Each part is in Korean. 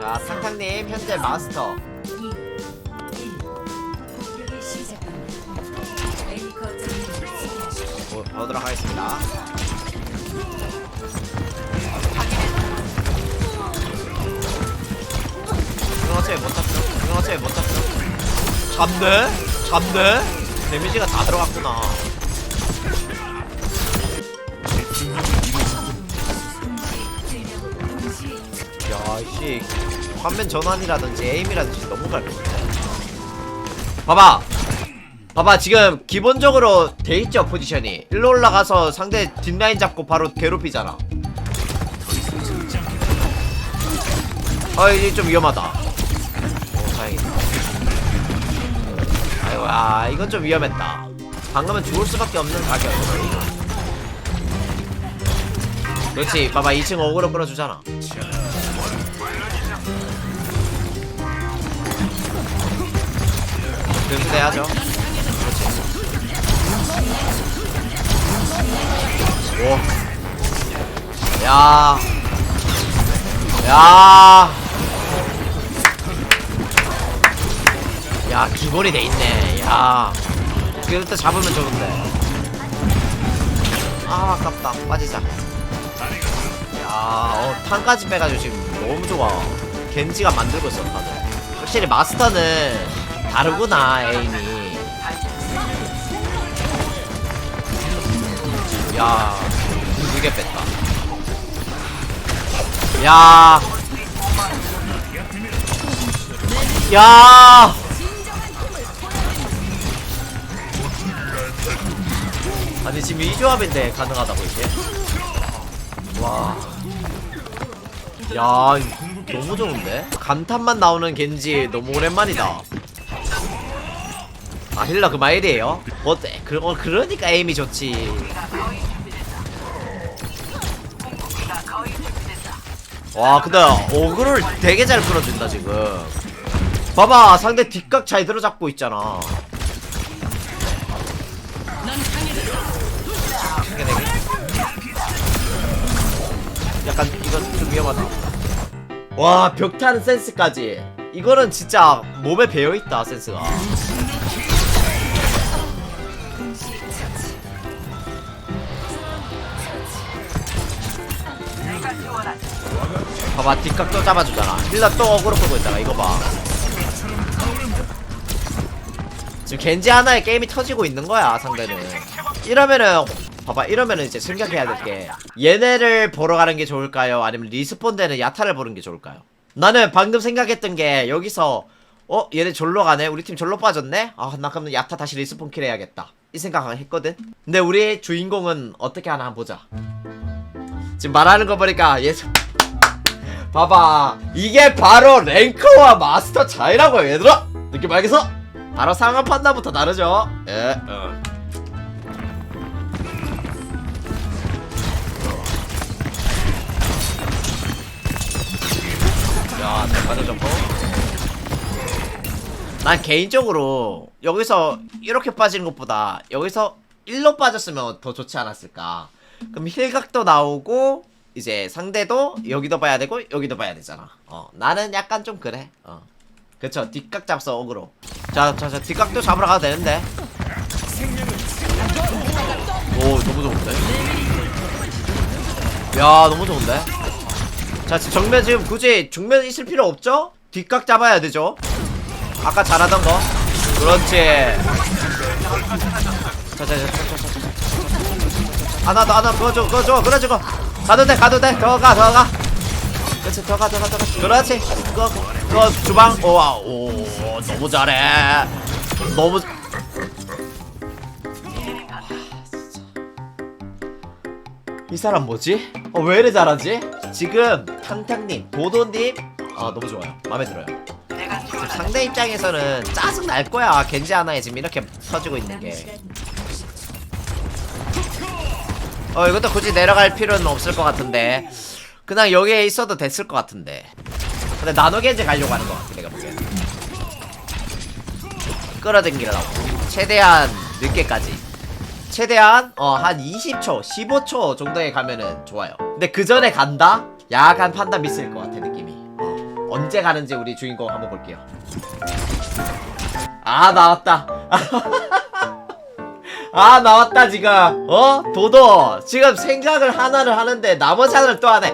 자 탕탕님 현재 마스터. 보- 보도록 하겠습니다 이거 어차피 못 잡죠 이거 어차피 못 잡죠 잡네? 잡네? 데미지가 다 들어갔구나 야씨 화면 전환이라든지 에임이라든지 너무 깔끔해 봐봐. 봐봐 지금 기본적으로 돼있죠 포지션이 일로 올라가서 상대 뒷라인 잡고 바로 괴롭히잖아. 아 이제 좀 위험하다. 오 다행이다. 아이고 야 이건 좀 위험했다. 방금은 죽을 수밖에 없는 각이었어. 그렇지 봐봐 2층 어그로 끌어주잖아 변수돼야죠 그렇지 오. 야. 야. 야, 기본이 돼 있네. 야. 이거 잡으면 좋은데. 아, 아깝다. 빠지자. 야, 어, 탄까지 빼가지고 지금 너무 좋아. 겐지가 만들고 있어, 다들. 확실히 마스터는 다르구나, 에임이. 야, 두개 뺐다. 야. 야. 아니 지금 이 조합인데 가능하다고 이게? 와. 야, 너무 좋은데? 감탄만 나오는 겐지 너무 오랜만이다. 아 힐러 그 마일이에요? 어때? 그, 어, 그러니까 에임이 좋지. 와 근데 어그를 되게 잘 끌어준다 지금 봐봐 상대 뒷각 잘 들어잡고 있잖아. 약간 이건 좀 위험하다 와 벽타는 센스까지 이거는 진짜 몸에 배어있다 센스가 봐봐 뒷각 또 잡아주잖아. 힐러 또 어그로 끌고 있잖아 이거 봐. 지금 겐지 하나에 게임이 터지고 있는 거야 상대는. 이러면은 봐봐 이러면은 이제 생각해야 될 게 얘네를 보러 가는 게 좋을까요? 아니면 리스폰 되는 야타를 보는 게 좋을까요? 나는 방금 생각했던 게 여기서 어 얘네 졸로 가네? 우리 팀 졸로 빠졌네? 아 나 그러면 야타 다시 리스폰 킬 해야겠다. 이 생각을 했거든? 근데 우리 주인공은 어떻게 하나 보자. 지금 말하는 거 보니까 얘 봐봐. 이게 바로 랭커와 마스터 차이라고 얘들아. 느낌 알겠어? 바로 상황 판단부터 다르죠? 예 어. 난 개인적으로 여기서 이렇게 빠지는 것보다 여기서 1로 빠졌으면 더 좋지 않았을까. 그럼 힐각도 나오고 이제 상대도 여기도 봐야 되고 여기도 봐야 되잖아. 어 나는 약간 좀 그래. 어 그쵸 뒷각 잡서 어그로. 자자자 뒷각도 잡으러 가도 되는데. 오 너무 좋은데. 야 너무 좋은데. 자 정면 지금 굳이 정면 있을 필요 없죠? 뒷각 잡아야 되죠. 아까 잘하던 거. 그렇지. 자자자자자자. 하나 더 하나 그거 줘 그거 줘 그래 저거 가도 돼 가도 돼 더 가 더가 그렇지 더가 더가 더가 그렇지 그거 그거 주방 오와 오 너무 잘해 너무. 이 사람 뭐지? 어, 왜 이래 잘하지? 지금 탕탕님, 도도님, 아 너무 좋아요. 마음에 들어요. 상대 입장에서는 짜증 날 거야. 겐지 하나에 지금 이렇게 터지고 있는 게. 어 이것도 굳이 내려갈 필요는 없을 것 같은데 그냥 여기에 있어도 됐을 것 같은데 근데 나노겐지 가려고 하는 것 같아 내가 보기엔 끌어당기려고 최대한 늦게까지 최대한 어 한 20초 15초 정도에 가면은 좋아요 근데 그 전에 간다? 약간 판단 미스일 것 같아 느낌이 어. 언제 가는지 우리 주인공 한번 볼게요. 아 나왔다. 아 나왔다 지금. 어? 도도 지금 생각을 하나를 하는데 나머지 하나를 또 하네.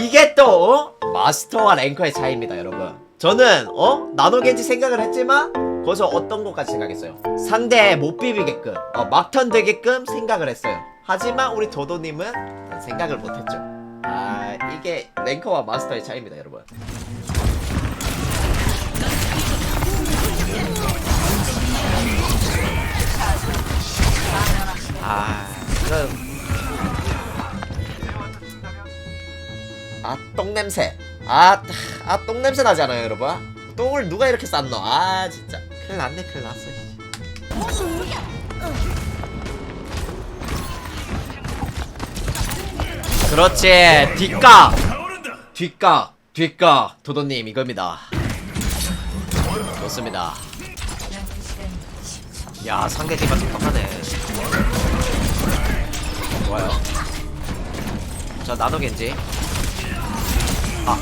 이게 또 어? 마스터와 랭커의 차이입니다 여러분. 저는 어? 나노겐지 생각을 했지만 거기서 어떤 것까지 생각했어요? 상대 못 비비게끔 어, 막턴 되게끔 생각을 했어요. 하지만 우리 도도님은 생각을 못했죠. 아 이게 랭커와 마스터의 차이입니다 여러분 똥 냄새. 아, 아, 똥 냄새 나잖아요, 여러분. 똥을 누가 이렇게 쌌노? 아, 진짜. 큰일 났네, 큰일 났어. 씨. 그렇지, 뒷각. 뒷각, 뒷각. 도도님, 이겁니다. 좋습니다. 야, 상대 팀만 똑똑하네. 좋아요. 자, 나노 겐지. 아.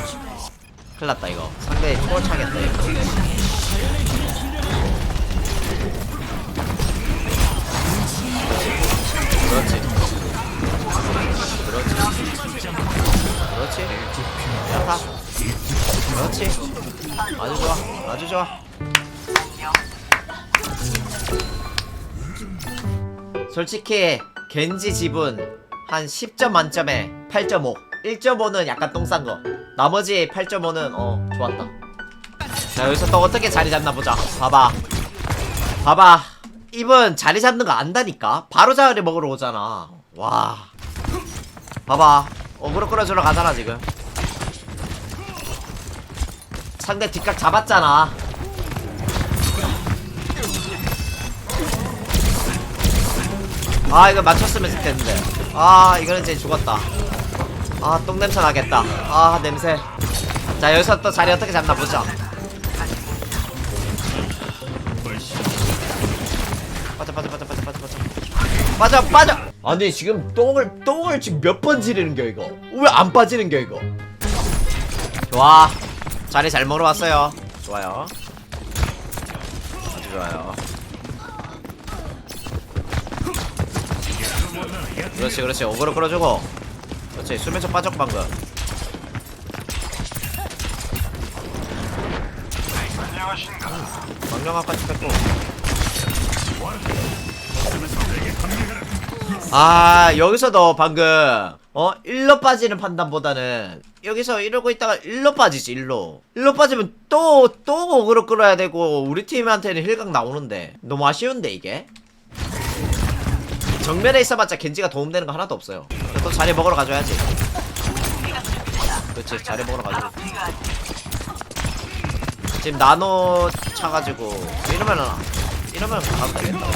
큰일 났다, 이거. 상대 초월 차겠다, 이거. 그렇지. 그렇지. 그렇지. 야타. 그렇지. 아주 좋아. 아주 좋아. 솔직히 겐지 지분 한 10점 만점에 8.5 1.5는 약간 똥 싼 거 나머지 8.5는 어 좋았다. 자 여기서 또 어떻게 자리 잡나 보자. 봐봐. 봐봐. 이분 자리 잡는 거 안다니까? 바로 자리 먹으러 오잖아. 와. 봐봐. 어그로 끌어주러 가잖아 지금. 상대 뒷각 잡았잖아. 아 이거 맞췄으면 좋겠는데. 아 이거는 이제 죽었다 아 똥냄새 나겠다. 아 냄새. 자 여기서 또 자리 어떻게 잡나 보자 빠져 빠져 빠져 빠져 빠져 빠져. 빠져 빠져! 아니 지금 똥을 똥을 지금 몇 번 지르는 겨 이거? 왜 안 빠지는 겨 이거? 좋아. 자리 잘 먹어왔어요. 좋아요. 아주 좋아요. 그렇지 그렇지. 어그로 끌어주고 그렇지 수면적 빠졌고 방금. 망령아까지 뺐고 아 여기서도 방금 어? 1로 빠지는 판단보다는 여기서 이러고 있다가 1로 빠지지 1로. 1로 빠지면 또또 어그로 끌어야 되고 우리 팀한테는 힐각 나오는데. 너무 아쉬운데 이게 정면에 있어봤자 겐지가 도움되는 거 하나도 없어요. 또 자리 먹으러 가줘야지. 그렇지, 자리 먹으러 가줘. 지금 나노 차가지고 이러면은 이러면 가도 되겠다.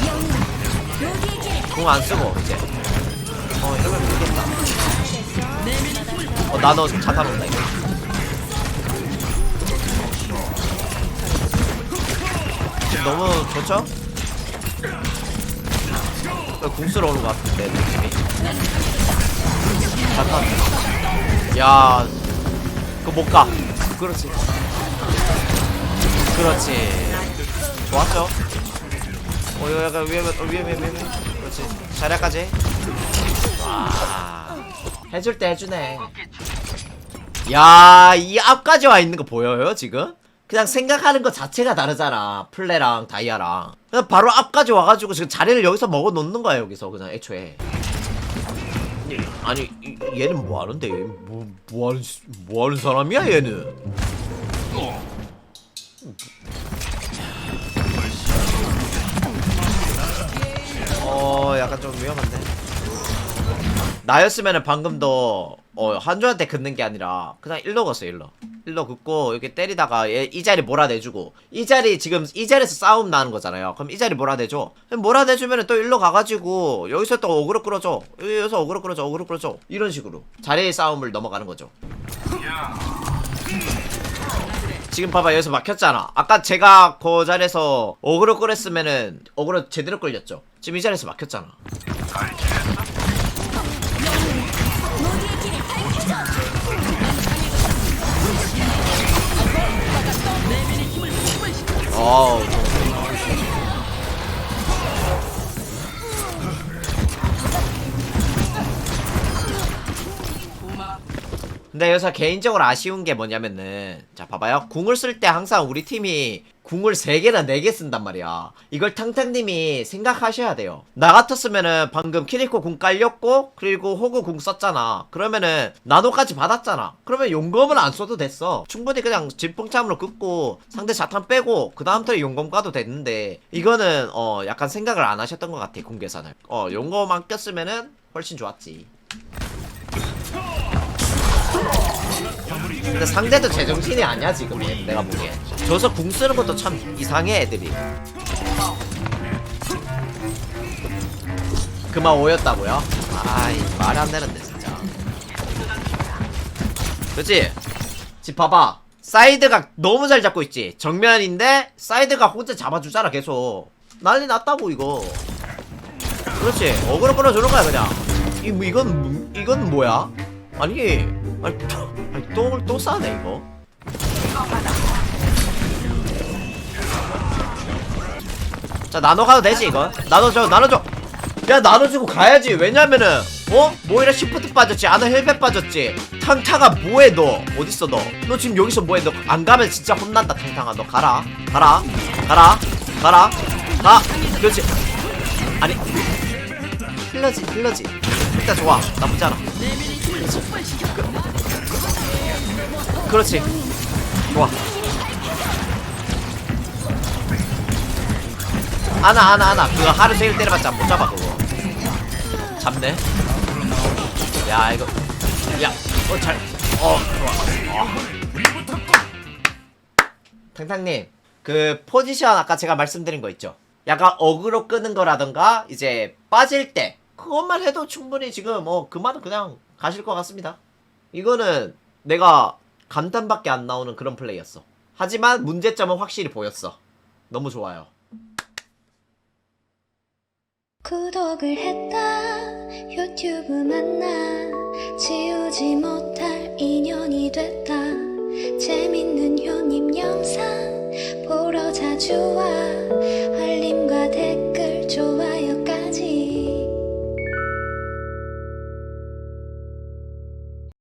궁안 쓰고 이제. 어 이러면 되겠다. 어 나노 차탄 온다 이거. 지금 너무 좋죠? 궁수로 오는 것 같은데 느낌이? 잠깐 야 그거 못가. 그렇지. 그렇지. 좋았죠? 어 이거 약간 위험해 어, 위험해 위험해. 그렇지. 자리까지? 와 해줄 때 해주네. 야이 앞까지 와 있는 거 보여요 지금? 그냥 생각하는 것 자체가 다르잖아 플레랑 다이아랑 바로 앞까지 와가지고 지금 자리를 여기서 먹어 놓는 거야 여기서 그냥 애초에. 이- 아니 이- 얘는 뭐 하는데? 뭐, 뭐 하는 시- 뭐 하는 사람이야 얘는? 어 약간 좀 위험한데. 나였으면은 방금도 어 한조한테 긋는 게 아니라 그냥 일로 걷어 일로 일로 긋고 이렇게 때리다가 얘 이 자리 몰아내주고 이 자리 지금 이 자리에서 싸움 나는 거잖아요. 그럼 이 자리 몰아내줘. 그럼 몰아내주면은 또 일로 가가지고 여기서 또 어그로 끌어줘. 여기서 어그로 끌어줘 어그로 끌어줘. 이런 식으로 자리의 싸움을 넘어가는 거죠. 지금 봐봐 여기서 막혔잖아. 아까 제가 그 자리에서 어그로 끌었으면은 어그로 제대로 끌렸죠. 지금 이 자리에서 막혔잖아 어우. 근데 여기서 개인적으로 아쉬운 게 뭐냐면은 자 봐봐요. 궁을 쓸 때 항상 우리 팀이 궁을 3개나 4개 쓴단 말이야. 이걸 탕탕님이 생각하셔야 돼요. 나 같았으면은 방금 키리코 궁 깔렸고 그리고 호구 궁 썼잖아. 그러면은 나노까지 받았잖아. 그러면 용검을 안 써도 됐어. 충분히 그냥 진풍참으로 긋고 상대 자탄 빼고 그 다음 턴에 용검 가도 됐는데 이거는 어 약간 생각을 안 하셨던 것 같아 궁 계산을. 어 용검 안 꼈으면은 훨씬 좋았지 근데 상대도 제정신이 아니야 지금 내가 보기엔. 저서 궁 쓰는 것도 참 이상해 애들이. 그만 오였다고요? 아이 말이 안 되는데 진짜. 그치? 집 봐봐. 사이드가 너무 잘 잡고 있지? 정면인데 사이드가 혼자 잡아주잖아 계속. 난리 났다고 이거. 그렇지? 어그로 끌어주는 거야 그냥. 이, 뭐, 이건 뭐- 이건 뭐야? 아니 아니 똥을 또 싸네 이거. 자 나눠 가도 되지 이거. 나눠줘 나눠줘. 야 나눠주고 가야지. 왜냐면은 어? 모이라 시프트 빠졌지 아나 헬멧 빠졌지. 탕탕아 뭐해 너? 어딨어 너? 너 지금 여기서 뭐해 너? 안 가면 진짜 혼난다 탕탕아. 너 가라. 가라. 가라. 가라. 가. 그렇지. 아니. 힐러지 힐러지. 일단 좋아. 나쁘지 않아. 그렇지 좋아. 아나 아나 아나. 그거 하루 종일 때려봤자 못 잡아 그거. 잡네. 야 이거. 야어잘어 좋아. 어. 탕탕님 그 포지션 아까 제가 말씀드린 거 있죠? 약간 어그로 끄는 거라던가 이제 빠질 때 그것만 해도 충분히 지금 어 그만은 그냥 가실 것 같습니다. 이거는 내가 감탄밖에 안 나오는 그런 플레이였어. 하지만 문제점은 확실히 보였어. 너무 좋아요. 구독을 했다. 유튜브 만나. 지우지 못할 인연이 됐다. 재밌는 효님 영상. 보러 자주 와